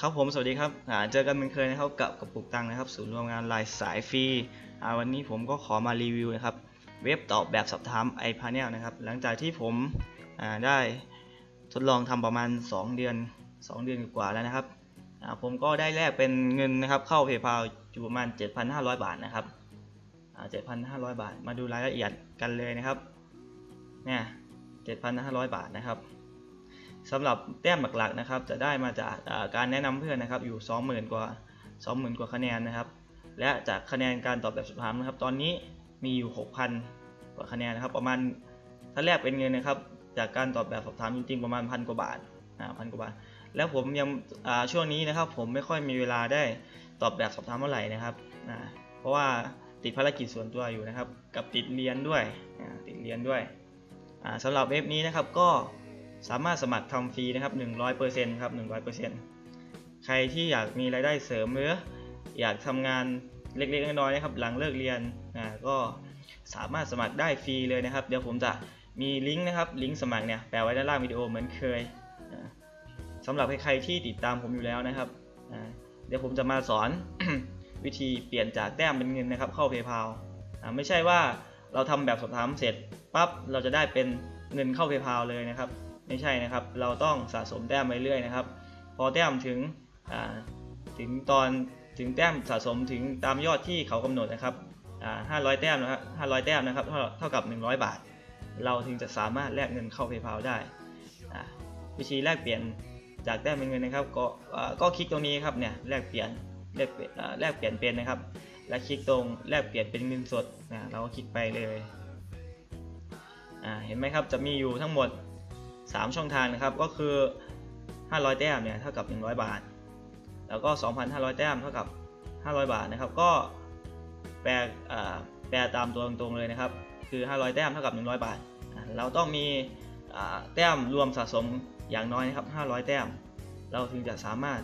ครับผมสวัสดีครับเจอกันเหมือนเคยนะครับกับกับปุกตังนะครับ ศูนย์รวมงานลายสายฟรีวันนี้ผมก็ขอมารีวิวนะครับ เว็บตอบแบบสอบถาม iPanel นะครับ หลังจากที่ผมได้ทดลองทำประมาณ 2 เดือน 2 เดือนกว่าแล้วนะครับผมก็ได้แลกเป็นเงินนะครับเข้า PayPal อยู่ประมาณ 7,500 บาทนะครับอ่า7,500 บาท มาดูรายละเอียดกันเลยนะครับเนี่ย7,500 บาทนะครับ สำหรับแต้มหลักๆนะครับ จะได้มาจากาการแนะนำเพื่อนนะครับ อยู่ 20,000 กว่า 20,000 กว่าคะแนนนะครับ และจากคะแนนการตอบแบบสอบถามนะครับ ตอนนี้มีอยู่ 6,000 กว่าคะแนนนะครับ ประมาณถ้าแลกเป็นเงินนะครับ จากการตอบแบบสอบถามจริงๆประมาณพันกว่าบาทอ่าพันกว่าบาท แล้วผมยังช่วงนี้นะครับ ผมไม่ค่อยมีเวลาได้ตอบแบบสอบถามเท่าไหร่นะครับอ่าเพราะว่าติดภารกิจส่วนตัวอยู่นะครับ กับติดเรียนด้วยติดเรียนด้วยอ่าสำหรับเว็บนี้นะครับก็ สามารถสมัครทำฟรีนะครับ100%ครับ100%ใครที่อยากมีรายได้เสริมหรืออยากทำงานเล็กๆน้อยๆนะครับหลังเลิกเรียนนะก็สามารถสมัครได้ฟรีเลยนะครับ เดี๋ยวผมจะมีลิงก์นะครับลิงก์สมัครเนี่ยแปะไว้ด้านล่างวิดีโอเหมือนเคยนะสำหรับใครๆที่ติดตามผมอยู่แล้วนะครับเดี๋ยวผมจะมาสอนวิธีเปลี่ยนจากแต้มเป็นเงินนะครับ เข้า PayPal ไม่ใช่ว่าเราทำแบบสอบถามเสร็จปั๊บเราจะได้เป็นเงินเข้า PayPal เลยนะครับ ไม่ใช่นะครับ เราต้องสะสมแต้มไปเรื่อยนะครับ พอแต้มถึงถึงตอนถึงแต้มสะสมถึงตามยอดที่เขากำหนดนะครับอ่า500 แต้มนะครับ500 แต้มนะครับเท่ากับ 100 บาท เราถึงจะสามารถแลกเงินเข้า PayPal ได้ วิธีแลกเปลี่ยนจากแต้มเป็นเงินนะครับ ก็ก็คลิกตรงนี้ครับเนี่ยแลกเปลี่ยนแลกเปลี่ยนแลกเปลี่ยนเป็นนะครับ และคลิกตรงแลกเปลี่ยนเป็นเงินสดนะเราก็คลิกไปเลยเห็นไหมครับจะมีอยู่ทั้งหมด 3 ช่องทางนะครับก็คือ 500 แต้มเนี่ยเท่ากับ 100 บาท แล้วก็ 2,500 แต้มเท่ากับ 500 บาทนะครับ ก็แปลแปลตามตัวตรงๆเลยนะครับ คือ 500 แต้มเท่ากับ 100 บาทอ่าเราต้องมีแต้มรวมสะสมอย่างน้อยนะครับ 500 แต้ม เราถึงจะสามารถ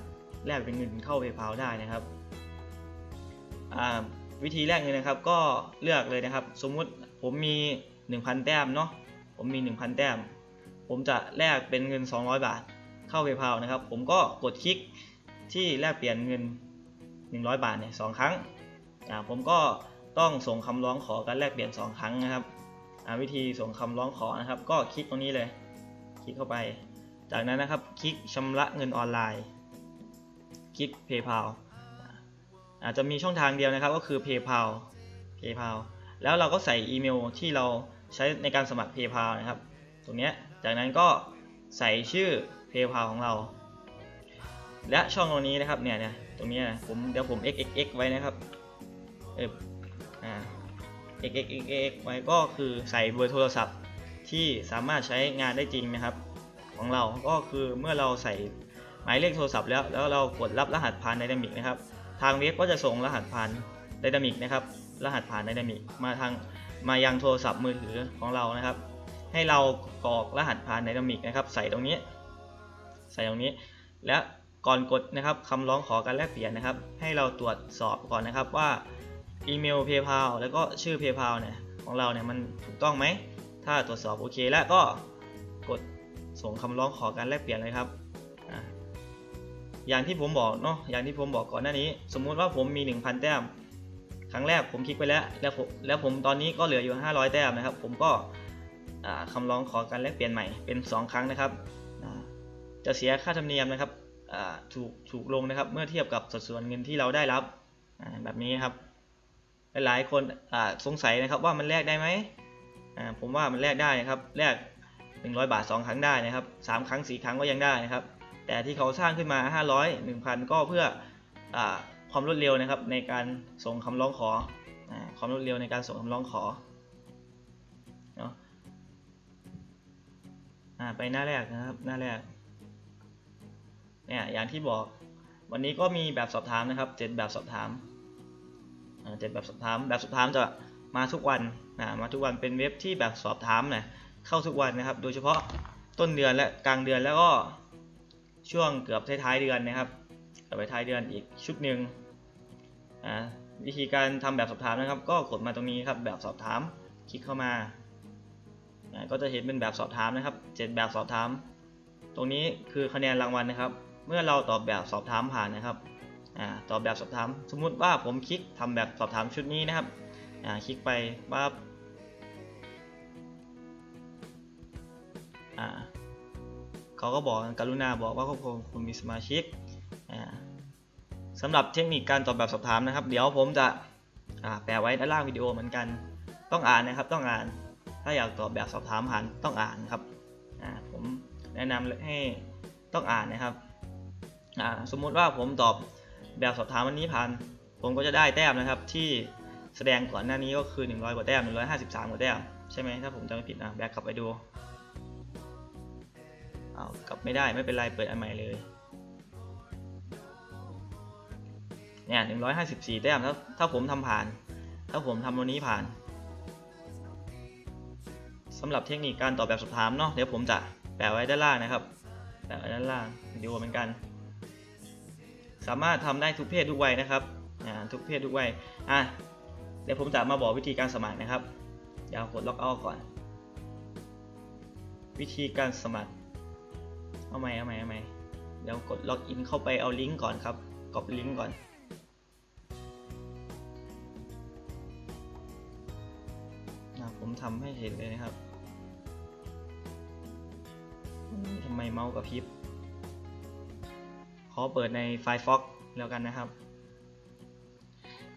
แลกเป็นเงินเข้า PayPal ได้นะครับ วิธีแลกเงินนะครับก็เลือกเลยนะครับ สมมุติผมมี 1,000 แต้มเนาะ ผมมี 1,000 แต้ม ผมจะแลกเป็นเงิน 200 บาท เข้า PayPal นะครับ ผมก็กดคลิกที่แลกเปลี่ยนเงิน 100 บาทเนี่ยสองครั้งอ่าผมก็ต้องส่งคำร้องขอการแลกเปลี่ยน 2 ครั้งนะครับอ่าวิธีส่งคำร้องขอนะครับ ก็คลิกตรงนี้เลย คลิกเข้าไป จากนั้นนะครับคลิกชำระเงินออนไลน์ คลิก PayPal อาอาจจะมีช่องทางเดียวนะครับก็คือ PayPal PayPal แล้วเราก็ใส่อีเมลที่เราใช้ในการสมัคร PayPal นะครับ ตรงเนี้ย จากนั้นก็ใส่ชื่อ PayPal ของเรา และช่องตรงนี้นะครับเนี่ยเนี่ยตรงนี้นะผมเดี๋ยวผม xxx ไว้นะครับเอออ่า xxx ไว้ก็คือใส่เบอร์โทรศัพท์ที่สามารถใช้งานได้จริงนะครับ ของเราก็คือเมื่อเราใส่หมายเลขโทรศัพท์แล้ว แล้วเรากดรับรหัสผ่านไดนามิกนะครับ ทางเว็บก็จะส่งรหัสผ่านไดนามิกนะครับ รหัสผ่านไดนามิกมาทางมายังโทรศัพท์มือถือของเรานะครับ ให้เรากรอกรหัสผ่านไดนามิกนะครับ ใส่ตรงนี้ ใส่ตรงนี้ และก่อนกดนะครับคำร้องขอการแลกเปลี่ยนนะครับ ให้เราตรวจสอบก่อนนะครับว่าอีเมล PayPal แล้วก็ชื่อ PayPal เนี่ยของเราเนี่ยมันถูกต้องไหม ถ้าตรวจสอบโอเคแล้วก็กดส่งคำร้องขอการแลกเปลี่ยนเลยครับอย่างที่ผมบอกเนาะอย่างที่ผมบอกก่อนหน้านี้ สมมุติว่าผมมี 1,000 แต้ม ครั้งแรกผมคลิกไปแล้ว แล้วผมแล้วผมตอนนี้ก็เหลืออยู่ 500 แต้มนะครับ ผมก็ คำร้องขอการแลกเปลี่ยนใหม่เป็น 2 ครั้งนะครับ จะเสียค่าธรรมเนียมนะครับถูกถูกลงนะครับเมื่อเทียบกับสัดส่วนเงินที่เราได้รับแบบนี้ครับ หลายๆคนสงสัยนะครับว่ามันแลกได้ไหมผมว่ามันแลกได้นะครับแลก100 บาท 2 ครั้งได้นะครับ 3 ครั้ง 4 ครั้งก็ยังได้นะครับ แต่ที่เขาสร้างขึ้นมา 500 1,000 ก็เพื่ออความรวดเร็วนะครับในการส่งคำร้องขอความรวดเร็วในการส่งคำร้องขอ อ่าไปหน้าแรกนะครับ หน้าแรกเนี่ยอย่างที่บอก วันนี้ก็มีแบบสอบถามนะครับเจ็ดแบบสอบถามอ่าเจ็ดแบบสอบถาม แบบสอบถามจะมาทุกวันนะมาทุกวันเป็นเว็บที่แบบสอบถามนะเข้าทุกวันนะครับ โดยเฉพาะต้นเดือนและกลางเดือนแล้วก็ช่วงเกือบท้ายๆเดือนนะครับเกือบท้ายเดือนอีกชุดหนึ่งอ่าวิธีการทำแบบสอบถามนะครับ ก็กดมาตรงนี้ครับแบบสอบถามคลิกเข้ามา ก็จะเห็นเป็นแบบสอบถามนะครับเจ็ดแบบสอบถาม ตรงนี้คือคะแนนรางวัลนะครับ เมื่อเราตอบแบบสอบถามผ่านนะครับอตอบแบบสอบถาม สมมุติว่าผมคลิกทำแบบสอบถามชุดนี้นะครับคลิกไปปั๊บอ่าเขาก็บอกกรุณาบอกว่าครอบครัวคุณมีสมาชิกอ่าสำหรับเทคนิคการตอบแบบสอบถามนะครับ เดี๋ยวผมจะแปะไว้ด้านล่างวิดีโอเหมือนกัน ต้องอ่านนะครับต้องอ่าน ถ้าอยากตอบแบบสอบถามผ่านต้องอ่านครับผมแนะนำให้ต้องอ่านนะครับสมมุติว่าผมตอบแบบสอบถามวันนี้ผ่าน ผมก็จะได้แต้มนะครับที่แสดงก่อนหน้านี้ก็คือ 100 กว่าแต้ม 153 กว่าแต้ม ใช่ไหมถ้าผมจำไม่ผิดนะแบกกลับไปดูเอากลับไม่ได้ไม่เป็นไรเปิดอันใหม่เลยเนี่ย154 แต้มถ้าถ้าผมทำผ่าน ถ้าผมทำวันนี้ผ่าน สำหรับเทคนิคการตอบแบบสอบถามเนาะเดี๋ยวผมจะแปะไว้ด้านล่างนะครับแปะไว้ด้านล่างดีโอเหมือนกัน สามารถทำได้ทุกเพศทุกวัยนะครับทุกเพศทุกวัยอะเดี๋ยวผมจะมาบอกวิธีการสมัครนะครับเดี๋ยวกดล็อกเอาก่อน วิธีการสมัครเอาใหมเอาใหมเอาใหมเดี๋ยวกดล็อกอินเข้าไปเอาลิงก์ก่อนครับกรอบลิงก์ก่อนผมทำให้เห็นเลยนะครับ เมาส์กระพริบ ขอเปิดใน Firefox แล้วกันนะครับ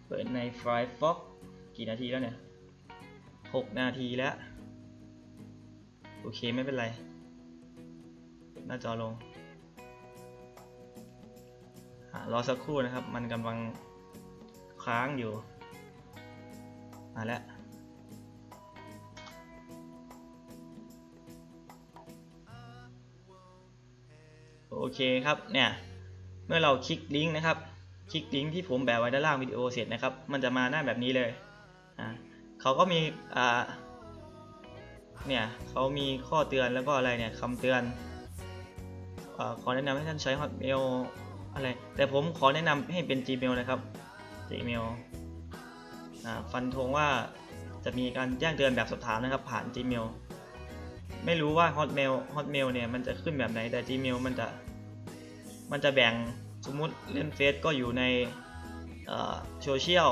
เปิดใน Firefox กี่นาทีแล้วเนี่ย 6 นาทีแล้ว โอเคไม่เป็นไร หน้าจอลงรอสักครู่นะครับ มันกำลังค้างอยู่ มาแล้ว โอเคครับเนี่ยเมื่อเราคลิกลิงก์นะครับ คลิกลิงก์ที่ผมแปะไว้ด้านล่างวิดีโอเสร็จนะครับ มันจะมาหน้าแบบนี้เลยอ่าเขาก็มีอ่าเนี่ยเขามีข้อเตือนแล้วก็อะไรเนี่ยคำเตือนอาขอแนะนำให้ท่านใช้ Hotmail อะไร แต่ผมขอแนะนำให้เป็น Gmail นะครับ Gmail อ่าฟันธงว่าจะมีการแจ้งเตือนแบบสอบถามนะครับ ผ่าน Gmail ไม่รู้ว่า Hotmail Hotmail เนี่ยมันจะขึ้นแบบไหนแต่ Gmail มันจะ มันจะแบ่งสมมุติเล่นเฟซก็อยู่ในโซเชียล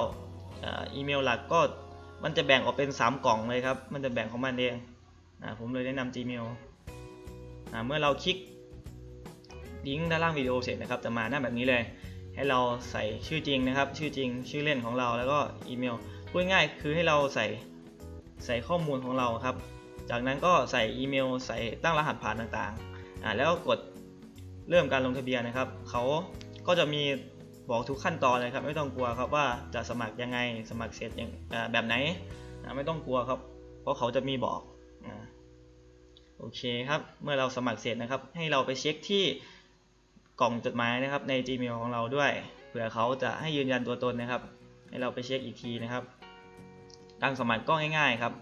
อีเมลหลักก็มันจะแบ่งออกเป็น 3 กล่องเลยครับ มันจะแบ่งของมันเองนะผมเลยแนะนำ Gmail อ่าเมื่อเราคลิกลิงก์ด้านล่างวิดีโอเสร็จนะครับจะมาหน้าแบบนี้เลย ให้เราใส่ชื่อจริงนะครับ ชื่อจริง ชื่อเล่นของเราแล้วก็อีเมลพูดง่ายคือให้เราใส่ใส่ข้อมูลของเราครับ จากนั้นก็ใส่อีเมล ใส่ตั้งรหัสผ่านต่างๆอ่าแล้วก็กด เริ่มการลงทะเบียนนะครับ เขาก็จะมีบอกทุกขั้นตอนเลยครับ ไม่ต้องกลัวครับว่าจะสมัครยังไงสมัครเสร็จยังอ่าแบบไหนไม่ต้องกลัวครับ เพราะเขาจะมีบอกโอเคครับเมื่อเราสมัครเสร็จนะครับ ให้เราไปเช็คที่กล่องจดหมายนะครับ ใน Gmail ของเราด้วยเผื่อเขาจะให้ยืนยันตัวตนนะครับ ให้เราไปเช็คอีกทีนะครับตั้งสมัครก็ง่าย ๆครับ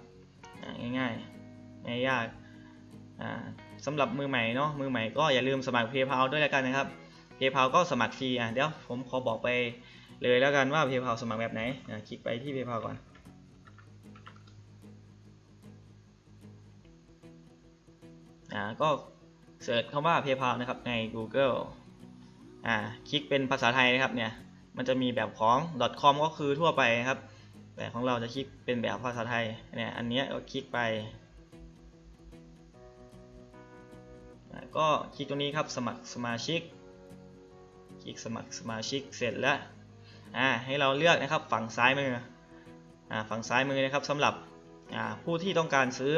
ง่ายๆไม่ยากอ่า สำหรับมือใหม่เนาะมือใหม่ก็อย่าลืมสมัคร PayPal ด้วยแล้วกันนะครับ PayPal ก็สมัครฟรีอะเดี๋ยวผมขอบอกไปเลยแล้วกันว่า PayPal สมัครแบบไหนอะคลิกไปที่ PayPal ก่อนอ่าก็เสิร์ชคำว่า PayPal นะครับใน Google อ่าคลิกเป็นภาษาไทยนะครับเนี่ยมันจะมีแบบของ .com ก็คือทั่วไปครับ แต่ของเราจะคลิกเป็นแบบภาษาไทยเนี่ยอันนี้ก็คลิกไป ก็คลิกตรงนี้ครับสมัครสมาชิก คลิกสมัครสมาชิกเสร็จแล้วอ่าให้เราเลือกนะครับฝั่งซ้ายมืออ่าฝั่งซ้ายมือนะครับสำหรับอ่าผู้ที่ต้องการซื้อ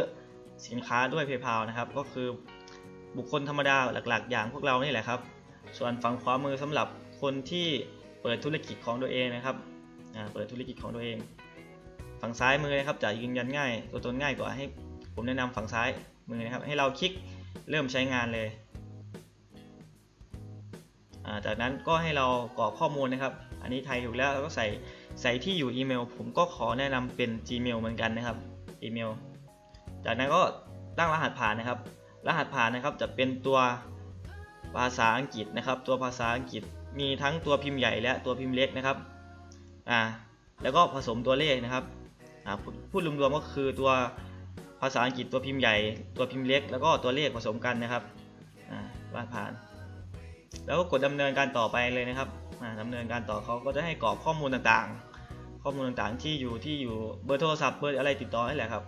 สินค้าด้วย PayPal นะครับ ก็คือบุคคลธรรมดาหลักๆ อย่างพวกเรานี่แหละครับ ส่วนฝั่งขวามือสำหรับคนที่เปิดธุรกิจของตัวเองนะครับอ่าเปิดธุรกิจของตัวเอง ฝั่งซ้ายมือนะครับจะยืนยันง่ายตัวตนง่ายกว่าให้ผมแนะนำฝั่งซ้ายมือนะครับ ให้เราคลิก เริ่มใช้งานเลยาจากนั้นก็ให้เรากรอกข้อมูลนะครับ อันนี้ไทยถูกแล้วเราก็ใส่ใส่ที่อยู่อีเมล ผมก็ขอแนะนำเป็น Gmail เหมือนกันนะครับอีเมล จากนั้นก็ตั้งรหัสผ่านนะครับ รหัสผ่านนะครับจะเป็นตัวภาษาอังกฤษนะครับ ตัวภาษาอังกฤษมีทั้งตัวพิมพ์ใหญ่และตัวพิมพ์เล็กนะครับอ่าแล้วก็ผสมตัวเลขนะครับอ่าพูดรวมๆก็คือตัว ภาษาอังกฤษตัวพิมพ์ใหญ่ ตัวพิมพ์เล็ก แล้วก็ตัวเลขผสมกันนะครับอ่าผ่าน แล้วก็กดดำเนินการต่อไปเลยนะครับอ่าดำเนินการต่อเขาก็จะให้กรอกข้อมูลต่างๆ ข้อมูลต่างๆที่อยู่ที่อยู่เบอร์โทรศัพท์เบอร์อะไรติดต่อนี่แหละครับ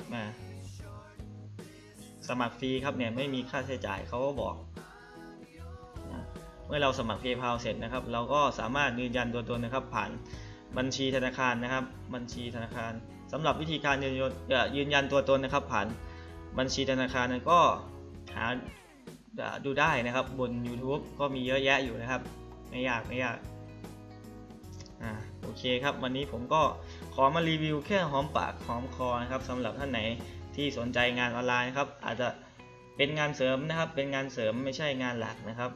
สมัครฟรีครับเนี่ยไม่มีค่าใช้จ่ายเขาก็บอก เมื่อเราสมัคร PayPal เสร็จนะครับ เราก็สามารถยืนยันตัวตนนะครับผ่าน บัญชีธนาคารนะครับ บัญชีธนาคารสำหรับวิธีการยืนยันยืนยันตัวตนนะครับ ผ่านบัญชีธนาคารนั้นก็หาดูได้นะครับบน YouTube ก็มีเยอะแยะอยู่นะครับ ไม่ยากไม่ยากอ่าโอเคครับวันนี้ผมก็ขอมารีวิวแค่หอมปากหอมคอนะครับสำหรับท่านไหนที่สนใจงานออนไลน์ครับ อาจจะเป็นงานเสริมนะครับ เป็นงานเสริมไม่ใช่งานหลักนะครับ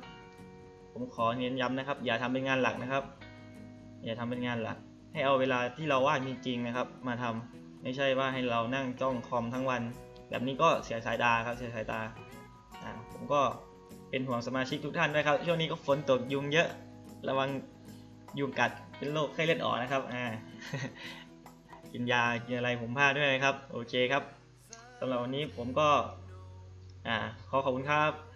ผมขอเน้นย้ำนะครับ อย่าทำเป็นงานหลักนะครับ อย่าทำเป็นงานหลัก ให้เอาเวลาที่เราว่างจริงๆนะครับ มาทำไม่ใช่ว่าให้เรานั่งจ้องคอมทั้งวัน แบบนี้ก็เสียสายตาครับเสียสายตาอ่าผมก็เป็นห่วงสมาชิกทุกท่านด้วยครับ ช่วงนี้ก็ฝนตกยุงเยอะระวังยุงกัดเป็นโรคไข้เลือดออกนะครับอ่ากินยากินอะไรผมพลาดด้วยนะครับ โอเคครับสำหรับวันนี้ผมก็อ่าขอขอบคุณครับ